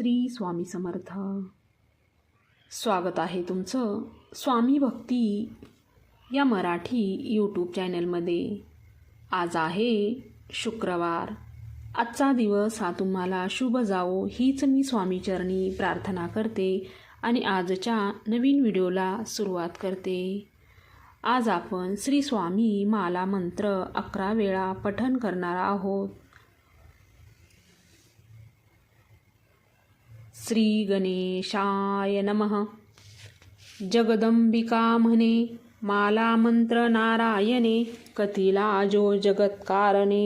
श्री स्वामी समर्थ. स्वागत आहे तुमचं स्वामी भक्ती या मराठी यूट्यूब चॅनलमध्ये आज आहे शुक्रवार. आजचा दिवस हा तुम्हाला शुभ जावो हीच मी स्वामीचरणी प्रार्थना करते आणि आजच्या नवीन व्हिडिओला सुरुवात करते. आज आपण श्री स्वामी माला मंत्र अकरा वेळा पठन करणार आहोत. श्री गणेशाय नमः। जगदंबिका म्हणे माला मंत्र नारायणे कथिला जो जगत्कारणे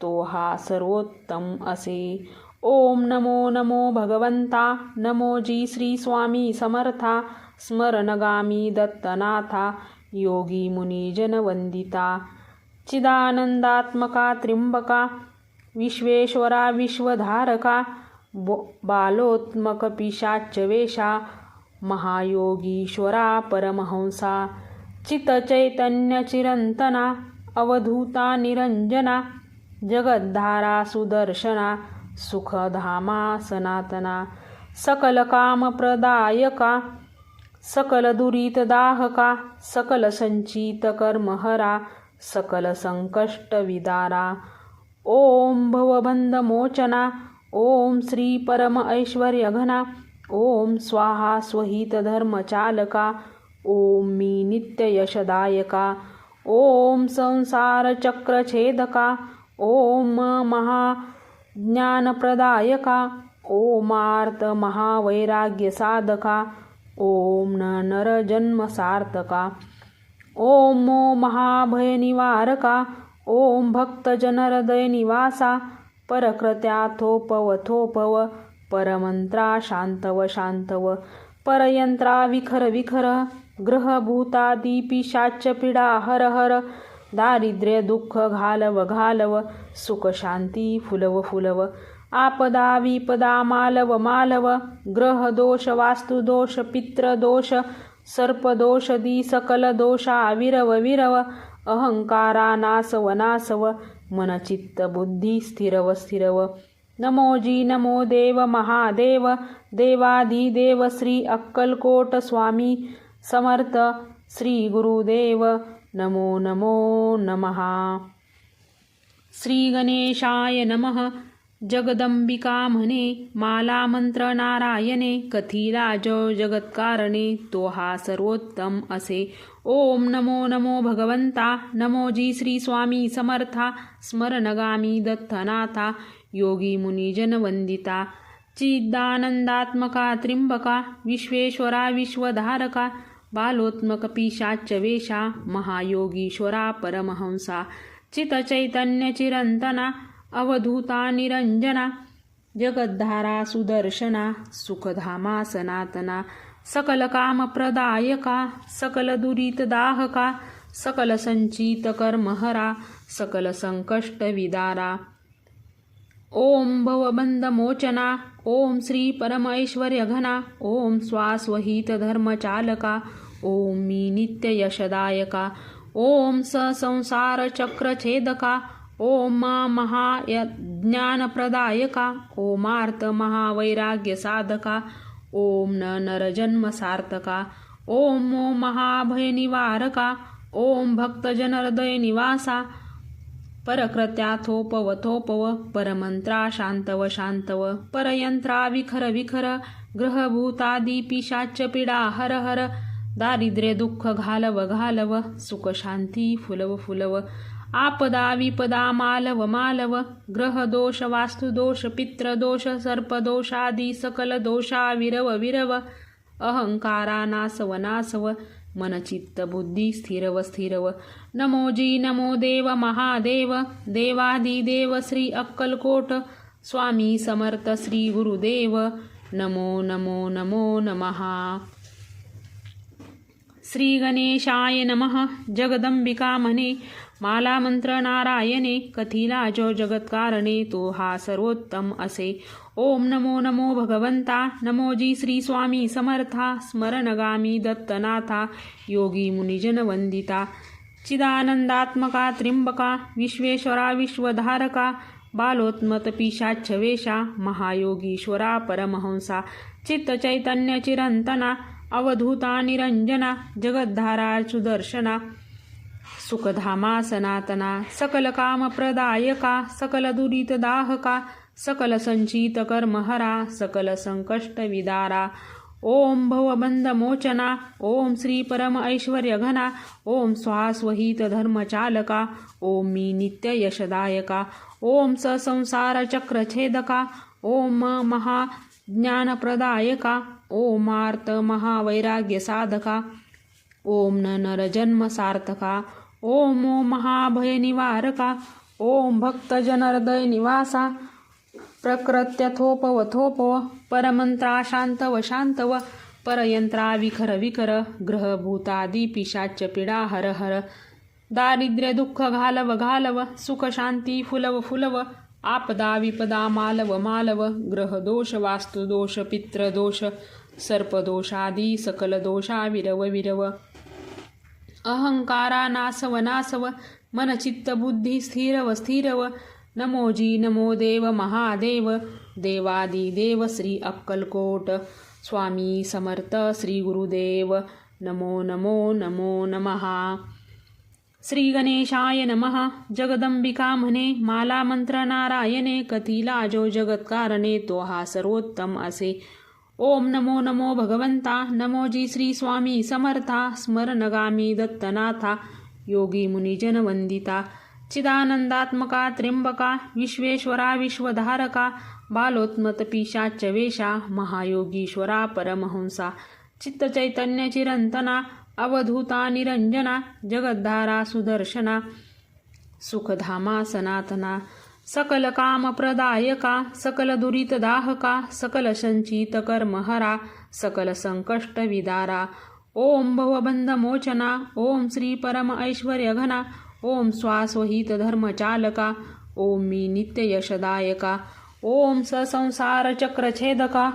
तो हा सर्वोत्तम असे। ओम नमो नमो भगवंता नमो जी श्री स्वामी समर्था स्मरणगामी दत्तनाथा योगी मुनिजन वंदिता चिदानंदात्मका त्र्यंबका विश्वेश्वरा विश्वधारका बो बालोत्मक महायोगीश्वरा परमहंसा चितचैतन्यचिरन्तना अवधूता निरंजना जगद्धारा सुदर्शना सुखधामा सनातना सकलकामप्रदायका सकलदुरितदाहका सकलसञ्चितकर्महरा सकलसङ्कष्टविदारा ॐ भवबन्धमोचना ॐ श्री परम ऐश्वर्यघना ॐ स्वाहा स्वहितधर्मचालका ॐ मी नित्ययशदायका ॐ संसारचक्रछेदका ॐ महाज्ञानप्रदायका महावैराग्य साधका ॐ न नरजन्मसार्थका ॐ मो महाभयनिवारका ॐ भक्तजनहृदयनिवासा निवासा थोपव परमंत्रा शांतव शांतव परयंत्रा विखर विखर ग्रहभूतादी पिशाच्य पीडा हर हर दारिद्र्य दुःख घालव घालव सुख शांती फुलव फुलव आपदा विपदा मालव मालव ग्रह दोष वास्तुदोष पित्रदोष सर्पदोष दी सकल दोषा विरव विरव अहंकारा नासव नासव मनचित्त बुद्धी स्थिरव स्थिरव। नमो जी नमो देव महादेव देवाधिदेव श्री अक्कलकोट स्वामी समर्थ श्री गुरुदेव नमो नमो नमः। श्री गणेशाय नमः। जगदंबिका म्हणे माला मंत्र नारायणे कथिला जो जगत्कारणे तो हा सर्वोत्तम असे. ओम नमो नमो भगवंता नमो जी श्री स्वामी समर्था स्मरणगामी दत्तनाथा योगी मुनिजन वंदिता चिदानंदात्मका त्रिंबका विश्वेश्वरा विश्वधारका बालोत्मक पिशाच्य वेशा महायोगीश्वरा परमहंसा चितचैतन्यचिरंतना अवधूता निरंजना जगद्धारा सुदर्शना सुखधामा सनातना सकलकामप्रदायका सकलदुरितदाहका सकलसञ्चितकर्महरा सकलसङ्कष्टविदारा ॐ भवबन्धमोचना ॐ श्री परमैश्वर्यघना ॐ स्वास्वहितधर्मचालका ॐ मी नित्ययशदायका ॐ ससंसारचक्रछेदका ॐ महायज्ञानप्रदायका ओमार्त महावैराग्यसाधका ॐ न नरजन्मसार्थका ॐ मो महाभयनिवारका ॐ भक्तजनहृदयनिवासा परकृत्याथोपव थोपव परमंत्रा शांतव शांतव परयंत्रा विखर विखर ग्रहभूतादिपिशाच्य पीडा हर हर दारिद्र्य दुःख घालव घालव सुख शांती फुलव फुलव आपदा विपदा मालव मालव ग्रहदोष वास्तुदोष पित्रदोष सर्पदोषादी सकल दोषा विरव विरव अहंकारा नासव नासव मनचित्त बुद्धी स्थिरव स्थिरव। नमो जी नमो देव महादेव देवादिदेव श्री अक्कलकोट स्वामी समर्थ श्री गुरुदेव नमो नमो नमो नमः। श्री गणेशाय नमः जगदंबिका माला मंत्र नारायणे कथिला जो जगत्कारणे तो हा सर्वोत्तम असे. ओम नमो नमो भगवंता नमोजी श्री स्वामी समर्था. स्मरणगामी दत्तनाथा. योगी मुनिजन वंदिता चिदानंदात्मका त्रिंबका विश्वेश्वरा विश्वधारका. बालोत्मत पिशाच्छ महायोगीश्वरा परमहंसा. चित्तचैतन्यचिरंतना अवधूता निरंजना. जगद्धारा सुदर्शना. सुखधामा सनातना, सकल कामप्रदायका सकल दुरितदाहका सकल संचित कर्महरा, सकल संकष्ट विदारा। ओम भवबंधमोचना ओम श्री परम ऐश्वर्यघना ओम स्वास्वहित धर्मचालका ओम मी नित्य यशदायका, ओम स संसार चक्रछेदका ओम महा ज्ञानप्रदायका ओमार्त महावैराग्य साधका, ओम न नर जन्म सार्थका ओम ओ महाभय निवारका ओम भक्तजनहृदय निवासा प्रकृत्य थोपव थोपव परमंत्रा शांतव शांतव परयंत्रा विखर विकर ग्रहभूतादी पिशाच पीडा हर हर। दारिद्र्य दुःख घालव घालव सुख शांती फुलव फुलव आपदा विपदा मालव मालव ग्रहदोष वास्तुदोष पित्रदोष सर्पदोषादी सकल दोषा विरव विरव। अहंकारा नासव नासव बुद्धी स्थिरव। स्थिरव नमोजी नमो देव महादेव। देवादी देव श्री अक्कलकोट। स्वामी समर्थ श्री गुरुदेव। नमो नमो नमो नमहा श्री गणेशाय नमः। जगदंबिका म्हणे माला मंत्र नारायणे कथिला जो जगत्कारणे तो हा सर्वोत्तम असे। ओम नमो नमो भगवंता नमोजी श्री स्वामी समर्था स्मरणगामी दत्तनाथा योगी मुनिजन वंदिता चिदानंदात्मका त्र्यंबका विश्वेश्वरा विश्वधारका बालोत्मत पिशाच वेशा महायोगीश्वरा परमहंसा चित्तचैतन्य चिरंतना अवधूता निरंजना जगद्धारा सुदर्शना सुखधामा सनातना सकल कामप्रदायका सकल दुरितदाहका सकल संचित कर्महरा सकल संकष्ट विदारा। ओम भवबंधमोचना ओम श्री परम ऐश्वर्यघना ओम श्वासवहित धर्मचालका ओम मी नित्य यशदायका। ओम ससंसार चक्रछेदका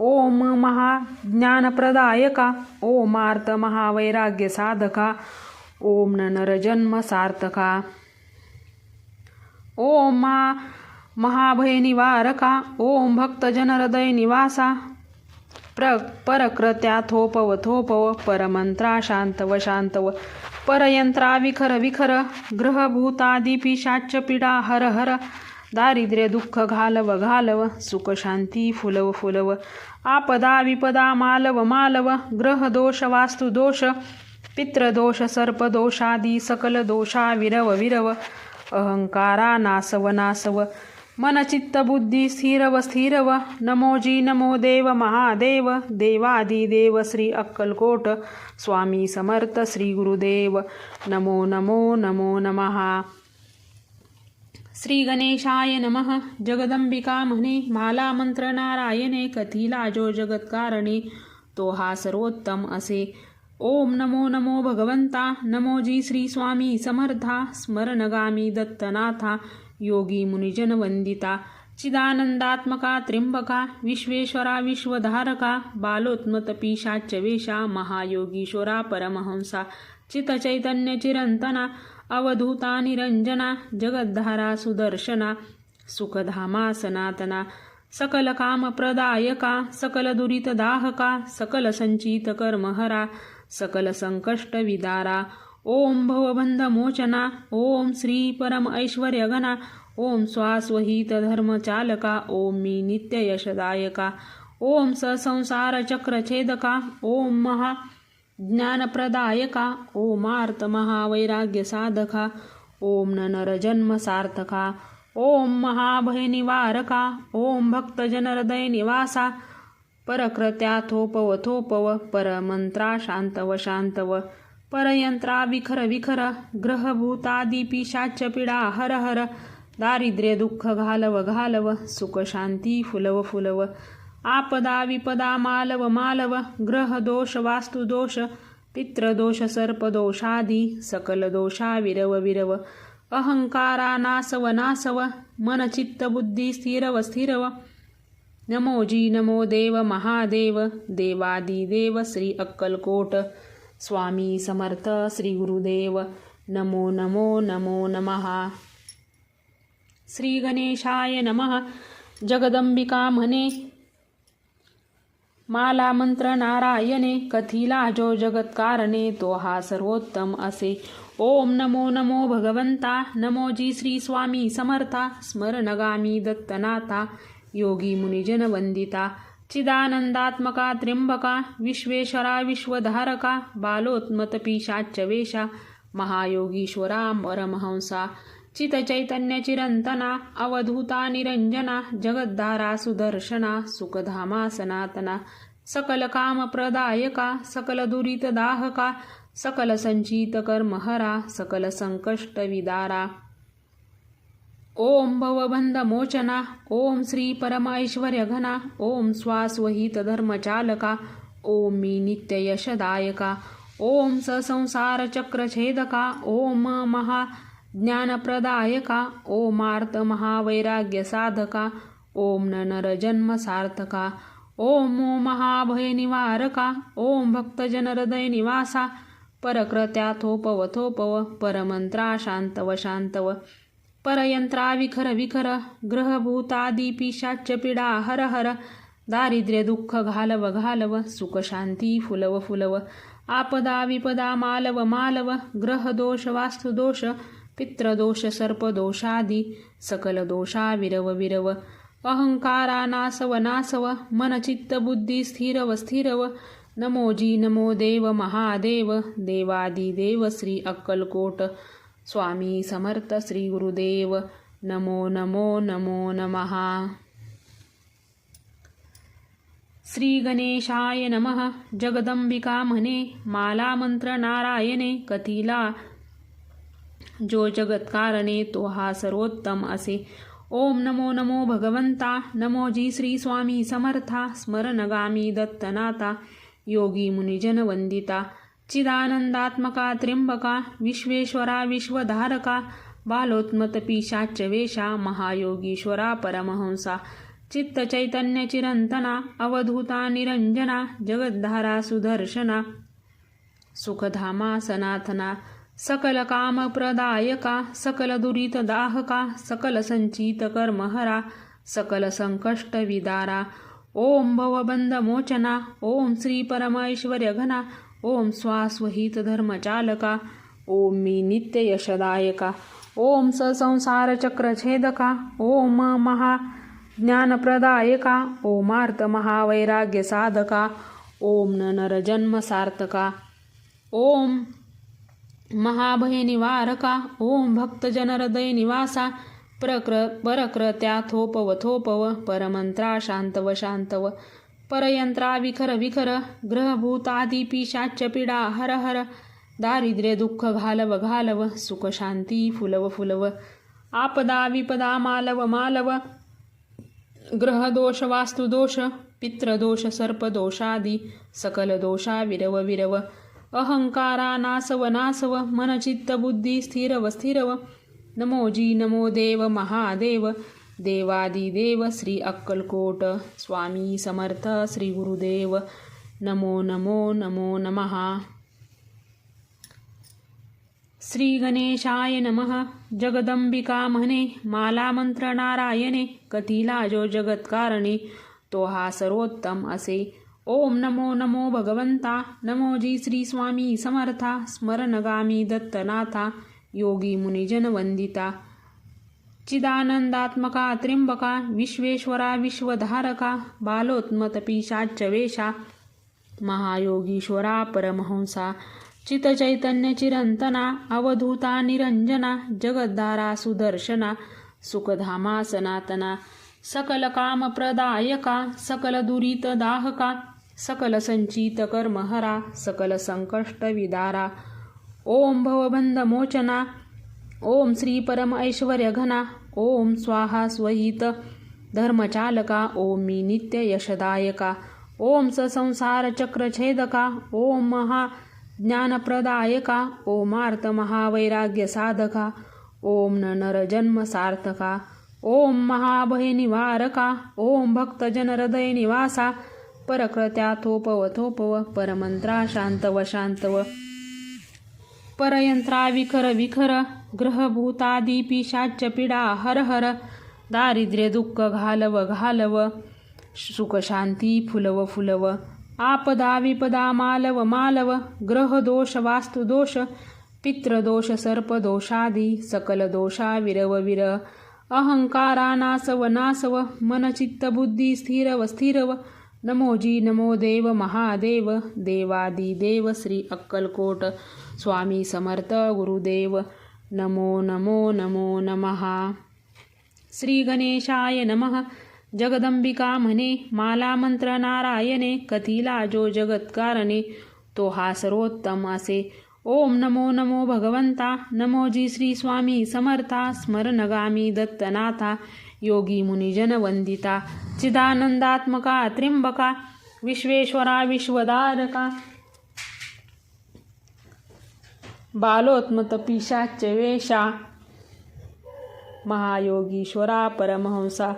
ओम महाज्ञानप्रदायका ओमार्त महावैराग्य साधका ओम न नरजन्म सार्थका। ओम मा महाभय निवारका ओम भक्तजन हृदय निवासा। प्र परकृत्या थोपव थोपव परमंत्रा शांतव शांतव। परयंत्रा विखर विखर ग्रहभूतादी पिडा हर हर। दारिद्र्य दुःख घालव घालव सुख शांती फुलव फुलव। आपदा विपदा मालव मालव। ग्रह दोष वास्तु दोष। पित्रदोष सर्पदोषादी सकल दोषा विरव विरव। अहंकारा नासव नासव. मनचित्त बुद्धी स्थिरव. स्थिरव नमोजी नमो देव महादेव. देवादिदेव श्री अक्कलकोट. स्वामी समर्थ श्री गुरुदेव. नमो नमो नमो नमहा श्री गणेशाय नमः. जगदंबिका म्हणे माला मंत्र नारायणे कथिला जो जगत्कारणे. तो हा सर्वोत्तम असे. ओम नमो नमो भगवंता नमोजी श्री स्वामी समर्था स्मरणगामी दत्तनाथा योगी मुनिजन वंदिता चिदानंदात्मका त्र्यंबका विश्वेश्वरा विश्वधारका बालोत्मत महायोगीश्वरा परमहंसा चितचैतन्य चिरंतना अवधूता निरंजना जगद्धारा सुदर्शना सुखधामा सनातना सकल कामप्रदायका सकल सकल संकष्ट विदारा ओम भवबंधमोचना ओम श्री परम ऐश्वर्यगणा ओम स्वास्वहित धर्म चालका ओम मी नित्य यशदायका ओम ससंसार चक्रछेदका ओम महा ज्ञानप्रदायका ओमार्त महावैराग्य साधका ओम न नरजन्म सार्थका ओम महाभय निवारका ओम भक्तजन हृदय निवासा परकृत्या थोपव थोपव परमंत्रा शांतव शांतव परयंत्रा विखर विखर ग्रहभूतादी पिशाच हर हर। दारिद्र्य दुःख घालव घालव सुख शांती फुलव फुलव। आपदा विपदा मालव मालव। ग्रह दोष वास्तु दोष। पित्रदोष सर्पदोषादी सकल दोषा विरव विरव। अहंकारा नासव नासव। मनचित्त बुद्धी स्थिरव स्थिरव। नमोजी नमो देव महादेव देवादिदेव श्री अक्कलकोट। स्वामी समर्थ श्री गुरुदेव नमो नमो नमो नमहा श्री गणेशाय नमः। जगदंबिका म्हणे। माला मंत्र नारायणे। कथिला जो जगत्कारणे तो हा सर्वोत्तम असे। ओम नमो नमो भगवंता। नमो जी श्री स्वामी समर्था। स्मरणगामी दत्तनाथा। योगी मुनिजन वंदिता चिदानंदात्मका त्र्यंबका विश्वेश्वरा विश्वधारका बालोत्मतपीशाच्चवेशा महायोगीश्वरा परमहंसा चितचैतन्य चिरंतना अवधूता निरंजना जगद्धारा सुदर्शना सुखधामा सनातना सकल कामप्रदायका सकल दुरितदाहका सकल संचित कर्महरा सकल संकष्ट विदारा ओम भवबंध मोचना ओम श्री परमैश्वर्य घना ओम स्वास्वहित धर्मचालका ओम मी नित्य यशदायका ओम ससंसार चक्रछेदका ओम महा ज्ञानप्रदायका ओमार्त महावैराग्य साधका ओम नर जन्म सार्थका ओम ओ महाभय निवारका ओम भक्तजन हृदय निवासा शान्तव परयंत्राविखर विखर विखर ग्रहभूतादी पिशाच्य पीडा हर हर दारिद्र्य दुःख घालव घालव सुख शांती फुलव फुलव आपदा विपदा मालव मालव ग्रहदोष वास्तुदोष पित्रदोष सर्पदोषादी सकल दोषा विरव विरव अहंकारा नासव नासव मनचित्त बुद्धी स्थिरव स्थिरव नमो जी नमो देव महादेव देवादिदेव श्री अक्कलकोट स्वामी समर्थ श्री गुरुदेव. नमो नमो नमो नमहा श्री गणेशाय नमः. जगदंबिका म्हणे माला मंत्र नारायणे. कथिला. जो जगत्कारणे तो हा सर्वोत्तम असे. ओम नमो नमो भगवंता. नमो जी श्री स्वामी समर्था. स्मरणगामी दत्तनाता योगी मुनिजन वंदिता. चिदानंदात्मका त्र्यंबका विश्वेश्वरा विश्वधारका बालोत्मत पिशाच वेशा महायोगीश्वरा परमहंसा चित्त चिरंतना अवधूता निरंजना जगद्धारा सुदर्शना सुखधामा सनाथना सकल सकलदुरितदाहका सकल सकलसङ्कष्टविदारा ओम भवबंध मोचना ओम श्री परमेश्वर घना ओम स्वास्वहित धर्मचालका ओम मी नित्य यशदायका ओम ससंसार चक्रछेदका ओम महा ज्ञानप्रदायका ओमार्त महावैराग्य साधका ओम नर जन्म सार्थका ओम महाभय निवारका ओम भक्तजन हृदय निवासा प्रक्र परक्रत्या थोपव थोपव परमंत्रा शांतव शांतव परयंत्रा विखर विखर ग्रहभूतादी पिशाच्च पीडा हर हर दारिद्र्य दुःख घालव घालव सुख शांती फुलव फुलव आपदा विपदा मालव मालव ग्रहदोष वास्तुदोष पित्रदोष सर्पदोषादी सकल दोषा विरव विरव अहंकारा नासव नासव मनचित्त बुद्धी स्थिरव स्थिरव नमो जी नमो देव महादेव देवादिदेव श्री अक्कलकोट स्वामी समर्थ श्री गुरुदेव नमो नमो नमो नमः। श्री गणेशाय नमः जगदंबिका म्हणे माला मंत्र नारायणे कथिला जो जगत्कारणे तो हा सर्वोत्तम असे। ओम नमो नमो भगवंता नमो जी श्री स्वामी समर्था स्मरणगामी दत्तनाथा योगी मुनिजन वंदिता चिदानंदात्मका त्र्यंबका विश्वेश्वरा विश्वधारका बालोत्मतपीशा पिशाच्च महायोगीश्वरा परमहंसा चितचैतन्य चिरंतना अवधूता निरंजना जगद्धारा सुदर्शना सुखधामा सनातना सकल कामप्रदायका सकल दुरित ओम भवबंध मोचना ओम श्री परम ऐश्वर्य घना ओम स्वाहा स्वहित धर्मचालका ओम मी नित्य यशदायका ओम ससंसार चक्रछेदका ओम महा ज्ञानप्रदायका ओमार्त महावैराग्य साधका ओम नर जन्म सार्थका ओम महाभय निवारका ओम भक्तजन हृदय निवासा परकृत्या थोपव थोपव परमंत्रा शांतव शांतव। परयंत्रा विखर विखर ग्रहभूतादी पिशाच्च पीडा हर हर दारिद्र्य दुःख घालव घालव सुखशांती फुलव फुलव आपदा विपदा मालव मालव ग्रहदोष वास्तुदोष पितृदोष सर्पदोषादी सकल दोषा विरव विर अहंकारा नासव नासव मनचित्त बुद्धी स्थिरव स्थिरव नमोजी नमो देव महादेव देवादी देव श्री अक्कलकोट स्वामी समर्थ गुरुदेव नमो नमो नमो नमहा श्री गणेशाय नमः। जगदंबिका म्हणे माला मंत्र नारायणे कथिला जो जगत्कारणे तो हा सर्वोत्तम असे। ओम नमो नमो भगवंता। नमोजी श्री स्वामी समर्था स्मरणगामी दत्तनाथा। योगी मुनिजन वंदिता चिदानंदात्मका त्रिंबका विश्वेश्वरा विश्वदारका। बालोत्मत वेशा महायोगीश्वरा परमहंसा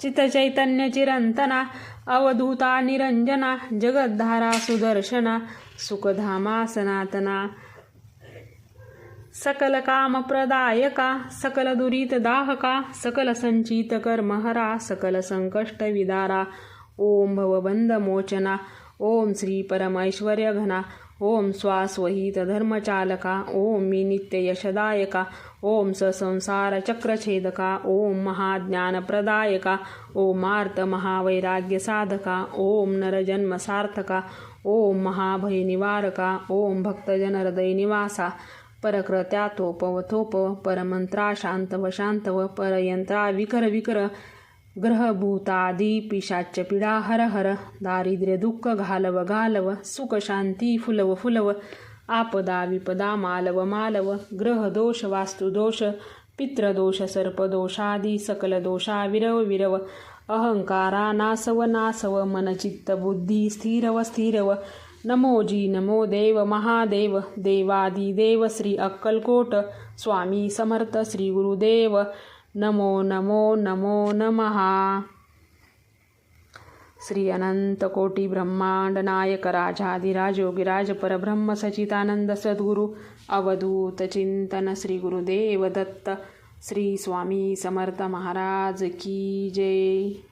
चितचैतन्य चिरंतना अवधूता निरंजना जगद्धारा सुदर्शना सुखधामा सनातना। सकल कामप्रदायका सकल सकलसङ्कष्टविदारा। दाहका सकल संचित कर्महरा सकल संकष्ट विदारा ओम भवबंध मोचना ओम श्री परमैश्वर्य घना ओम स्वास्वहित धर्मचालका ओम मी नित्य यशदायका ओम ससंसार चक्रछेदका ओम महाज्ञानप्रदायका ओमार्थ महावैराग्य साधका ओम नरजन्म सार्थका ओम महाभय परक्रत्या ओम थोपव थोप परमंत्रा शांतव शांतव परयंत्रा विकर विकर ग्रहभूतादी पिशाच्य पीडा हर हर दारिद्र्य दुःख घालव घालव सुख शांती फुलव फुलव आपदा विपदा मालव मालव ग्रहदोष वास्तुदोष पितृदोष सर्पदोषादी सकल दोषा विरव विरव अहंकारा नासव नासव मनचित्त बुद्धी स्थिरव स्थिरव नमोजी नमो देव महादेव देवादी देव श्री अक्कलकोट स्वामी समर्थ श्री गुरुदेव नमो नमो नमो नमहा श्री अनंत कोटी ब्रह्मांड नायक राजाधिराज योगिराज परब्रह्म सचितानंद सद्गुरु अवधूत चिंतन श्री गुरुदेव दत्त श्री स्वामी समर्थ महाराज की जय।